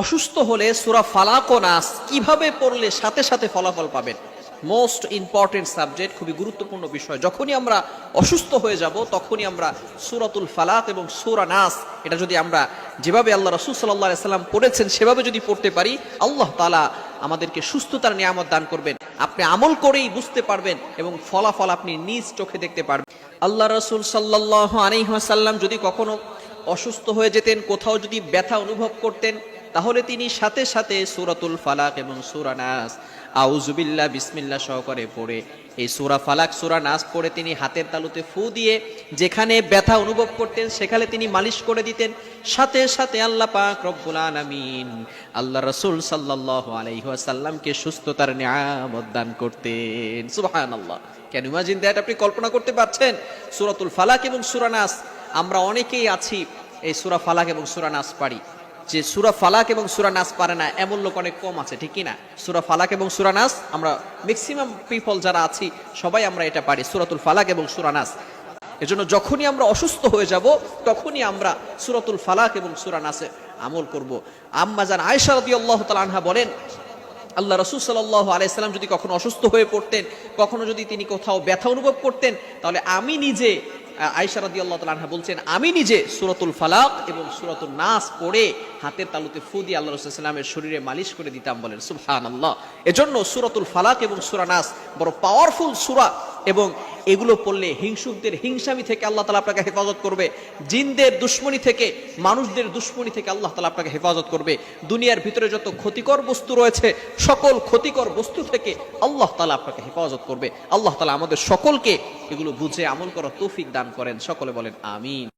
অসুস্থ হলে সুরা ফালাক নাস কীভাবে পড়লে সাথে সাথে ফলাফল পাবেন? মোস্ট ইম্পর্টেন্ট সাবজেক্ট খুবই গুরুত্বপূর্ণ বিষয়। যখনই আমরা অসুস্থ হয়ে যাব, তখনই আমরা সুরাতুল ফালাক এবং সুরা নাস, এটা যদি আমরা যেভাবে আল্লাহ রসুল সাল্লাহ সাল্লাম পড়েছেন, সেভাবে যদি পড়তে পারি, আল্লাহ তালা আমাদেরকে সুস্থতার নিয়ামত দান করবেন। আপনি আমল করেই বুঝতে পারবেন এবং ফলাফল আপনি নিজ চোখে দেখতে পারবেন। আল্লাহ রসুল সাল্লাহ আলাইহাসাল্লাম যদি কখনো অসুস্থ হয়ে যেতেন, কোথাও যদি ব্যথা অনুভব করতেন তাহলে তিনি সাথে সাথে সুরাতুল ফালাক এবং সুরা নাস আউজুবিল্লা বিসমিল্লা সহকারে পড়ে। এই সুরা ফালাক, সুরা নাস পড়ে তিনি হাতের তালুতে ফু দিয়ে যেখানে ব্যথা অনুভব করতেন, সেখানে তিনি মালিশ করে দিতেন। সাথে সাথে আল্লাহ পাক রব্বুল আলামিন আল্লাহ রসুল সাল্লাহ আলাইহাসাল্লামকে সুস্থতার নিয়ামত দান করতেন। সুবহানাল্লাহ। কেন ইমাজিন দ্যাট আপনি কল্পনা করতে পারছেন? সুরাতুল ফালাক এবং সুরা নাস, আমরা অনেকেই আছি, এই সুরা ফালাক এবং সুরা নাস পারি যে সুরা ফালাক এবং সুরা নাস পারে না, এমন লোক অনেক কম আছে, ঠিক না? সুরা ফালাক এবং সুরা নাস, আমরা ম্যাক্সিমাম পিপল যারা আছি, সবাই আমরা এটা পারি, সুরাতুল ফালাক এবং সুরা নাস। এজন্য যখনই আমরা অসুস্থ হয়ে যাব, তখনই আমরা সুরাতুল ফালাক এবং সুরা নাসে আমল করব। আম্মা জান আয়েশা রাদিয়াল্লাহু তাআলা আনহা বলেন, আল্লাহ রসুল সাল্লাহ আলাইসাল্লাম যদি কখনো অসুস্থ হয়ে পড়তেন, কখনো যদি তিনি কোথাও ব্যথা অনুভব করতেন, তাহলে আমি নিজে আয়সা রাদি আল্লাহ বলছেন, আমি নিজে সুরতুল ফালাক এবং সুরতুল নাস পড়ে হাতের তালুতে ফু দিয়ে আল্লাহ রসুলামের শরীরে মালিশ করে দিতাম বলেন সুবহান আল্লাহ এজন্য সুরতুল ফালাক এবং সুরা নাস বড় পাওয়ারফুল সুরা এবং এগুলো পড়লে হিংসুকদের হিংসামি থেকে আল্লাহ তালা আপনাকে হেফাজত করবে, জিনদের দুশ্মনী থেকে, মানুষদের দুশ্মনী থেকে আল্লাহ তালা আপনাকে হেফাজত করবে। দুনিয়ার ভিতরে যত ক্ষতিকর বস্তু রয়েছে, সকল ক্ষতিকর বস্তু থেকে আল্লাহ তালা আপনাকে হেফাজত করবে। আল্লাহ তালা আমাদের সকলকে এগুলো বুঝে আমল করা তৌফিক দান করেন। সকলে বলেন, আমিন।